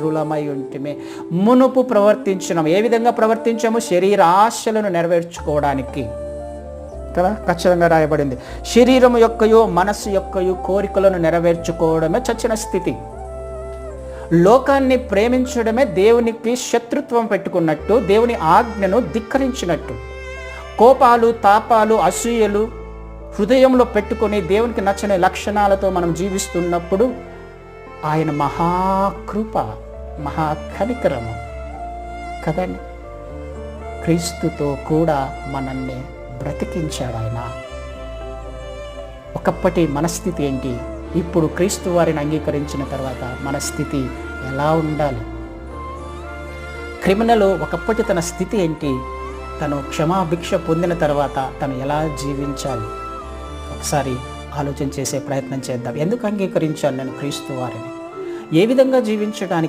రులమై ఉంటమే. మునుపు ప్రవర్తించడం ఏ విధంగా ప్రవర్తించాము? శరీర ఆశలను నెరవేర్చుకోవడానికి. కదా? ఖచ్చితంగా రాయబడింది. శరీరం యొక్కయో మనస్సు యొక్కయో కోరికలను నెరవేర్చుకోవడమే చచ్చిన స్థితి. లోకాన్ని ప్రేమించడమే దేవునికి శత్రుత్వం పెట్టుకున్నట్టు దేవుని ఆజ్ఞను ధిక్కరించినట్టు. కోపాలు తాపాలు అసూయలు హృదయంలో పెట్టుకొని దేవునికి నచ్చని లక్షణాలతో మనం జీవిస్తున్నప్పుడు ఆయన మహాకృప మహాకనికరము కదండి. క్రీస్తుతో కూడా మనల్ని బ్రతికించాడు ఆయన. ఒకప్పటి మనస్థితి ఏంటి? ఇప్పుడు క్రీస్తు వారిని అంగీకరించిన తర్వాత మన స్థితి ఎలా ఉండాలి? క్రిమినల్ ఒకప్పటి తన స్థితి ఏంటి? తను క్షమాభిక్ష పొందిన తర్వాత తను ఎలా జీవించాలి? ఒకసారి ఆలోచన చేసే ప్రయత్నం చేద్దాం. ఎందుకు అంగీకరించాను నేను క్రీస్తు వారిని? ఏ విధంగా జీవించడానికి